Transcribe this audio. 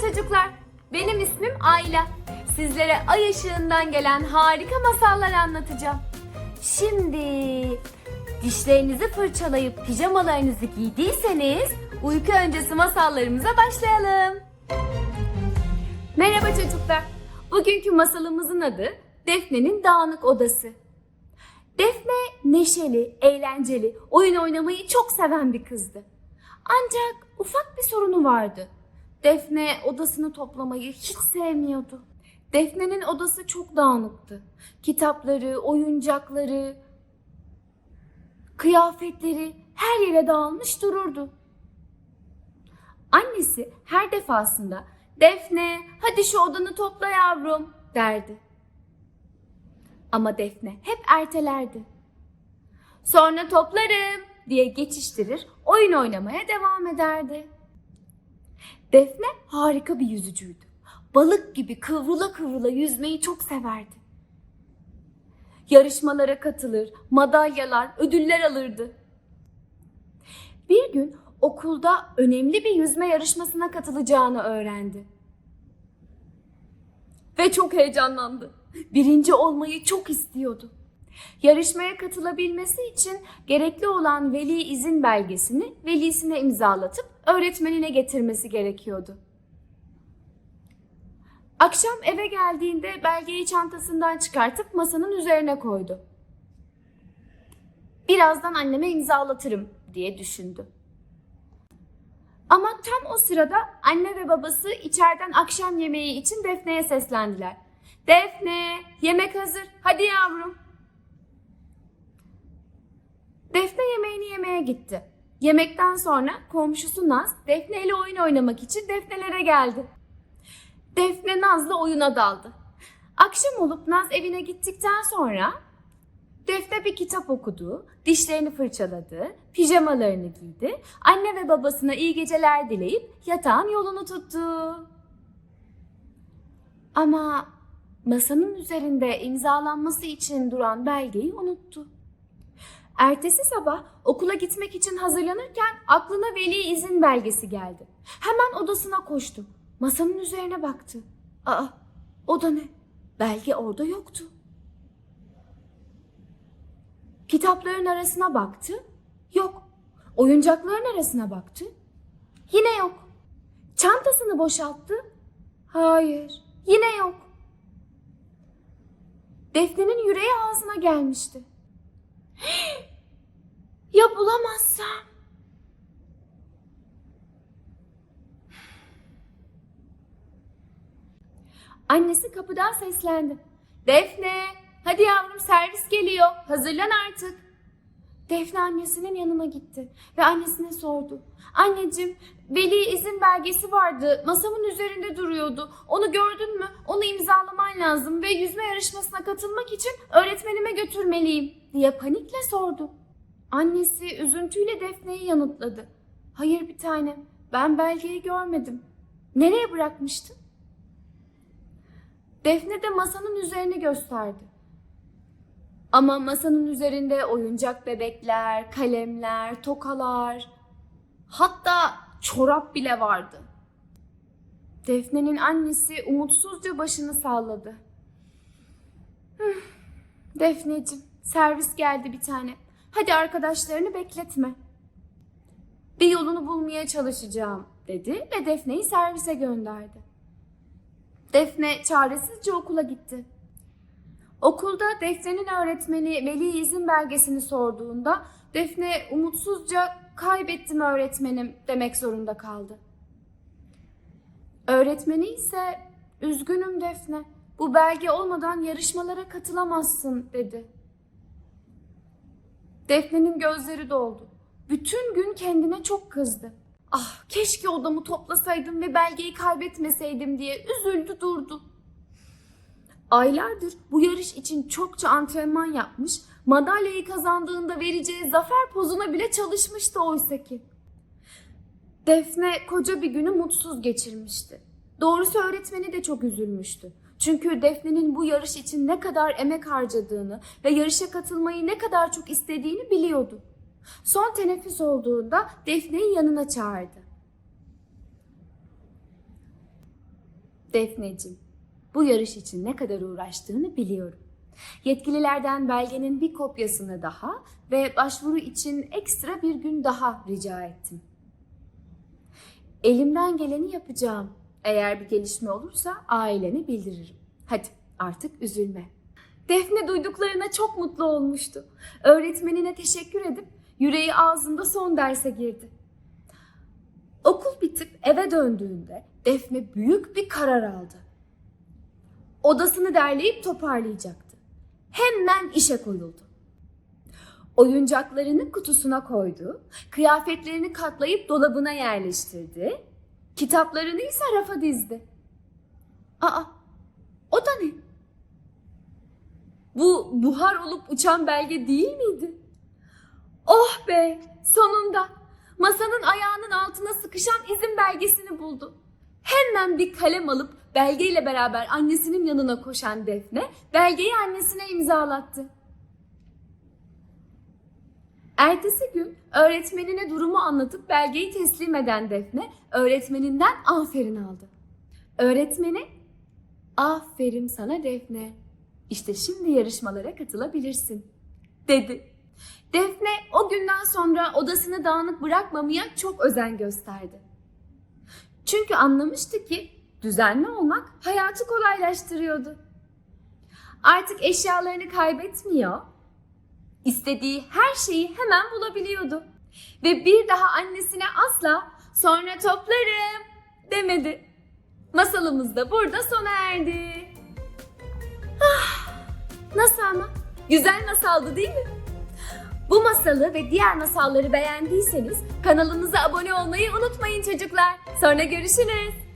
çocuklar. Benim ismim Ayla. Sizlere ay ışığından gelen harika masallar anlatacağım. Şimdi dişlerinizi fırçalayıp pijamalarınızı giydiyseniz uyku öncesi masallarımıza başlayalım. Merhaba çocuklar. Bugünkü masalımızın adı Defne'nin Dağınık Odası. Defne neşeli, eğlenceli, oyun oynamayı çok seven bir kızdı. Ancak ufak bir sorunu vardı. Defne odasını toplamayı hiç sevmiyordu. Defne'nin odası çok dağınıktı. Kitapları, oyuncakları, kıyafetleri her yere dağılmış dururdu. Annesi her defasında Defne hadi şu odanı topla yavrum derdi. Ama Defne hep ertelerdi. Sonra toplarım diye geçiştirir, oyun oynamaya devam ederdi. Defne harika bir yüzücüydü. Balık gibi kıvrıla kıvrıla yüzmeyi çok severdi. Yarışmalara katılır, madalyalar, ödüller alırdı. Bir gün okulda önemli bir yüzme yarışmasına katılacağını öğrendi. Ve çok heyecanlandı. Birinci olmayı çok istiyordu. Yarışmaya katılabilmesi için gerekli olan veli izin belgesini velisine imzalatıp öğretmenine getirmesi gerekiyordu. Akşam eve geldiğinde belgeyi çantasından çıkartıp masanın üzerine koydu. Birazdan anneme imzalatırım diye düşündü. Ama tam o sırada anne ve babası içeriden akşam yemeği için Defne'ye seslendiler. Defne, yemek hazır. Hadi yavrum. Defne yemeğini yemeye gitti. Yemekten sonra komşusu Naz Defne ile oyun oynamak için Defnelere geldi. Defne Naz'la oyuna daldı. Akşam olup Naz evine gittikten sonra Defne bir kitap okudu, dişlerini fırçaladı, pijamalarını giydi, anne ve babasına iyi geceler dileyip yatağın yolunu tuttu. Ama masanın üzerinde imzalanması için duran belgeyi unuttu. Ertesi sabah okula gitmek için hazırlanırken aklına veli izin belgesi geldi. Hemen odasına koştu. Masanın üzerine baktı. Aa, o da ne? Belge orada yoktu. Kitapların arasına baktı. Yok. Oyuncakların arasına baktı. Yine yok. Çantasını boşalttı. Hayır. Yine yok. Defne'nin yüreği ağzına gelmişti. Ya bulamazsam? Annesi kapıdan seslendi. Defne, hadi yavrum servis geliyor. Hazırlan artık. Defne annesinin yanına gitti ve annesine sordu. Anneciğim, veli izin belgesi vardı. Masamın üzerinde duruyordu. Onu gördün mü? Onu imzalaman lazım ve yüzme yarışmasına katılmak için öğretmenime götürmeliyim diye panikle sordu. Annesi üzüntüyle Defne'yi yanıtladı. Hayır bir tanem, ben belgeyi görmedim. Nereye bırakmıştın? Defne de masanın üzerine gösterdi. Ama masanın üzerinde oyuncak bebekler, kalemler, tokalar, hatta çorap bile vardı. Defne'nin annesi umutsuzca başını salladı. "Hıh, Defneciğim, servis geldi bir tane. Hadi arkadaşlarını bekletme. Bir yolunu bulmaya çalışacağım dedi ve Defne'yi servise gönderdi. Defne çaresizce okula gitti. Okulda Defne'nin öğretmeni veli izin belgesini sorduğunda Defne umutsuzca kaybettim öğretmenim demek zorunda kaldı. Öğretmeni ise üzgünüm Defne bu belge olmadan yarışmalara katılamazsın dedi. Defne'nin gözleri doldu. Bütün gün kendine çok kızdı. Ah keşke odamı toplasaydım ve belgeyi kaybetmeseydim diye üzüldü durdu. Aylardır bu yarış için çokça antrenman yapmış, madalyayı kazandığında vereceği zafer pozuna bile çalışmıştı oysaki. Defne koca bir günü mutsuz geçirmişti. Doğrusu öğretmeni de çok üzülmüştü. Çünkü Defne'nin bu yarış için ne kadar emek harcadığını ve yarışa katılmayı ne kadar çok istediğini biliyordu. Son teneffüs olduğunda Defne'yi yanına çağırdı. Defneciğim, bu yarış için ne kadar uğraştığını biliyorum. Yetkililerden belgenin bir kopyasını daha ve başvuru için ekstra bir gün daha rica ettim. Elimden geleni yapacağım. Eğer bir gelişme olursa ailene bildiririm. Hadi artık üzülme. Defne duyduklarına çok mutlu olmuştu. Öğretmenine teşekkür edip yüreği ağzında son derse girdi. Okul bitip eve döndüğünde Defne büyük bir karar aldı. Odasını derleyip toparlayacaktı. Hemen işe koyuldu. Oyuncaklarını kutusuna koydu, kıyafetlerini katlayıp dolabına yerleştirdi, kitaplarını ise rafa dizdi. Aa, o da ne? Bu buhar olup uçan belge değil miydi? Oh be, sonunda masanın ayağının altına sıkışan izin belgesini buldu. Hemen bir kalem alıp belgeyle beraber annesinin yanına koşan Defne belgeyi annesine imzalattı. Ertesi gün öğretmenine durumu anlatıp belgeyi teslim eden Defne öğretmeninden aferin aldı. Öğretmeni, aferin sana Defne. İşte şimdi yarışmalara katılabilirsin, dedi. Defne o günden sonra odasını dağınık bırakmamaya çok özen gösterdi. Çünkü anlamıştı ki düzenli olmak hayatı kolaylaştırıyordu. Artık eşyalarını kaybetmiyor, istediği her şeyi hemen bulabiliyordu. Ve bir daha annesine asla sonra toplarım demedi. Masalımız da burada sona erdi. Ah, nasıl ama? Güzel masaldı değil mi? Bu masalı ve diğer masalları beğendiyseniz kanalımıza abone olmayı unutmayın çocuklar. Sonra görüşürüz.